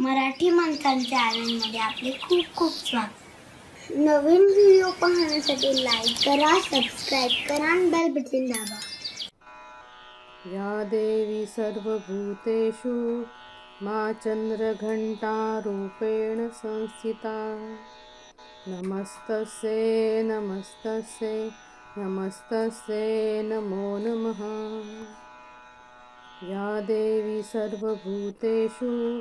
मराठी माणसांच्या चॅनलमध्ये आपले खूप खूप स्वागत. नवीन व्हिडिओ पाहण्यासाठी लाईक करा सबस्क्राईब करा आणि बेल बटन दाबा. या देवी सर्वभूतेषु मा चन्द्रघण्टारूपेण संस्थिता. नमस्तस्यै नमस्तस्यै नमस्तस्यै नमो नमः. या देवी सर्वभूतेषु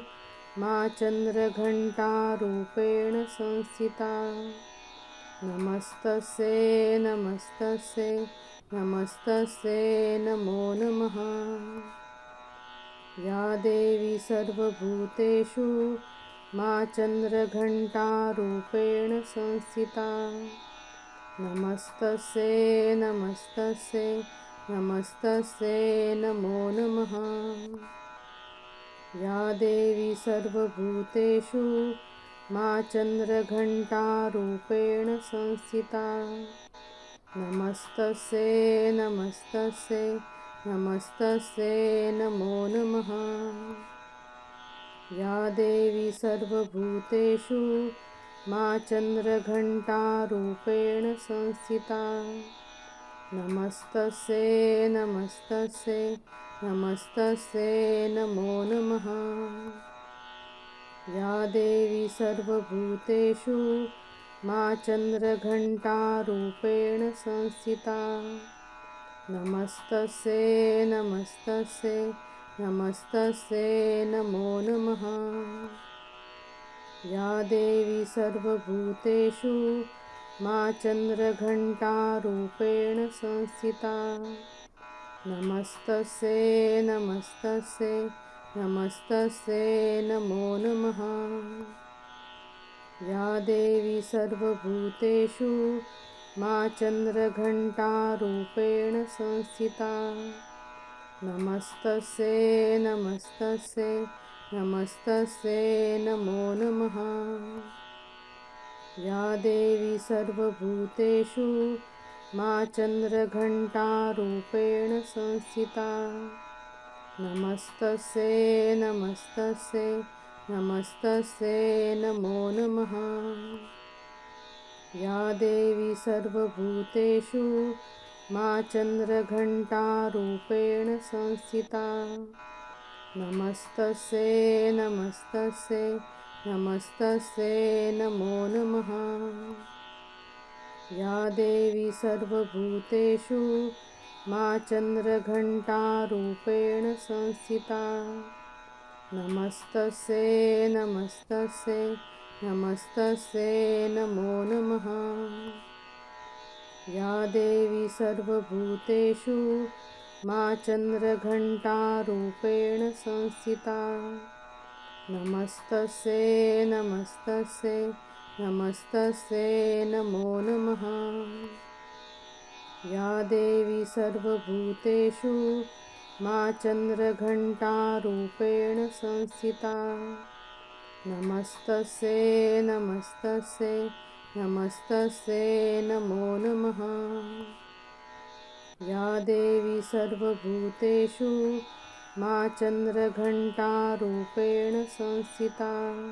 मा चन्द्रघण्टारूपेण संस्थिता। नमस्तस्यै नमस्तस्यै नमस्तस्यै नमो नमः। या देवी सर्वभूतेषु मा चन्द्रघण्टारूपेण संस्थिता। नमस्तस्यै नमस्तस्यै नमस्तस्यै नमो नमः। या देवी सर्वभूतेषु मा चन्द्रघण्टारूपेण संस्थिता। नमस्तस्यै नमस्तस्यै नमस्तस्यै नमो नमः। या देवी सर्वभूतेषु मा चन्द्रघण्टारूपेण संस्थिता नमस्तस्यै नमस्तस्यै नमस्तस्यै नमो नमः। या देवी सर्वभूतेषु मा चन्द्रघण्टारूपेण संस्थिता। नमस्तस्यै नमस्तस्यै नमस्तस्यै नमो नमः। या देवी सर्वभूतेषु मा चन्द्रघण्टारूपेण संस्थिता। नमस्तस्यै नमस्तस्यै नमस्तस्यै नमो नमः। या देवी सर्वभूतेषु मा चन्द्रघण्टारूपेण संस्थिता। नमस्तस्यै नमस्तस्यै नमो नमः या देवी सर्वभूतेषु मा चन्द्रघण्टारूपेण संस्थिता। नमस्तस्यै नमस्तस्यै नमस्तस्यै नमो नमः। या देवी सर्वभूतेषु मा चन्द्रघण्टारूपेण संस्थिता। नमस्तस्यै नमस्तस्यै नमस्तस्यै नमो नमः। या देवी सर्वभूतेषु मा चन्द्रघण्टारूपेण संस्थिता। नमस्तस्यै नमस्तस्यै नमस्तस्यै नमो नमः। या देवी सर्वभूतेषु मा चन्द्रघण्टारूपेण संस्थिता नमस्तस्यै नमस्तस्यै नमस्तस्यै नमो नमः। या देवी सर्वभूतेषु मा चन्द्रघण्टारूपेण संस्थिता। नमस्तस्यै नमस्तस्यै नमस्तस्यै नमो नमः। या देवी सर्वभूतेषु मा चन्द्रघण्टारूपेण संस्थिता।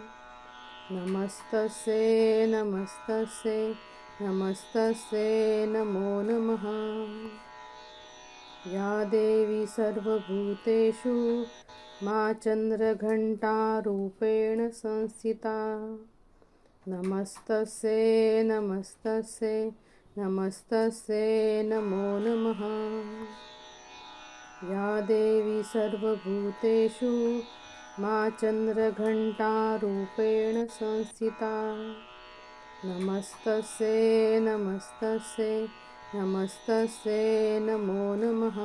नमस्तस्यै नमस्तस्यै नमस्तस्यै, नमो नमः। या देवी सर्वभूतेषु मा चन्द्रघण्टारूपेण संस्थिता। नमस्तस्यै नमस्तस्यै नमस्तस्यै, नमो नमः। या देवी सर्वभूतेषु मा चन्द्रघण्टारूपेण संस्थिता। नमस्तस्यै नमस्तस्यै नमस्तस्यै नमो नमः